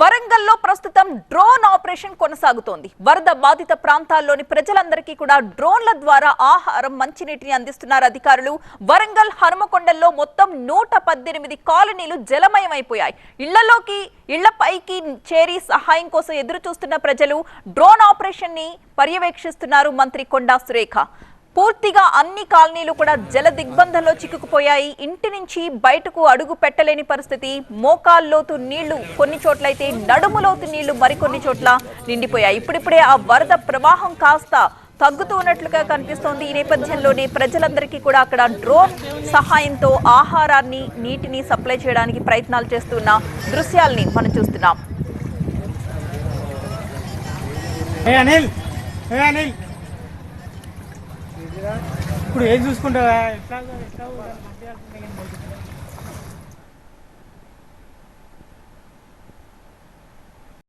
వరంగల్లో ప్రస్తుతం drone operation కొనసాగుతోంది. వరద బాధిత ప్రాంతాల్లోని ప్రజలందరికీ కూడా డ్రోన్ల ద్వారా ఆహారం మంచినీటిని అందిస్తున్నారు అధికారులు. వరంగల్ హనుమకొండల్లో మొత్తం నూట పద్దెనిమిది కాలనీలు జలమయమైపోయాయి. ఇళ్ళలోకి ఇళ్ళపైకి చేరి సహాయం కోసం ఎదురు చూస్తున్న ప్రజలు డ్రోన్ ఆపరేషన్ని పర్యవేక్షిస్తున్నారు మంత్రి కొండా సురేఖ. పూర్తిగా అన్ని కాలనీలు కూడా జల దిగ్బంధంలో చిక్కుకుపోయాయి. ఇంటి నుంచి బయటకు అడుగు పెట్టలేని పరిస్థితి. మోకాల్లోతు నీళ్ళు కొన్ని చోట్లయితే నడుములోతు నీళ్ళు మరికొన్ని చోట్ల నిండిపోయాయి. ఇప్పుడిప్పుడే ఆ వరద ప్రవాహం కాస్త తగ్గుతూ ఉన్నట్లుగా కనిపిస్తోంది. ఈ నేపథ్యంలోనే ప్రజలందరికీ కూడా అక్కడ డ్రోన్ సహాయంతో ఆహారాన్ని నీటిని సప్లై చేయడానికి ప్రయత్నాలు చేస్తున్న దృశ్యాల్ని మనం చూస్తున్నాం. అనిల్ అనిల్ ఇప్పుడు ఏం చూసుకుంటారా? ఎట్లా ఎట్లా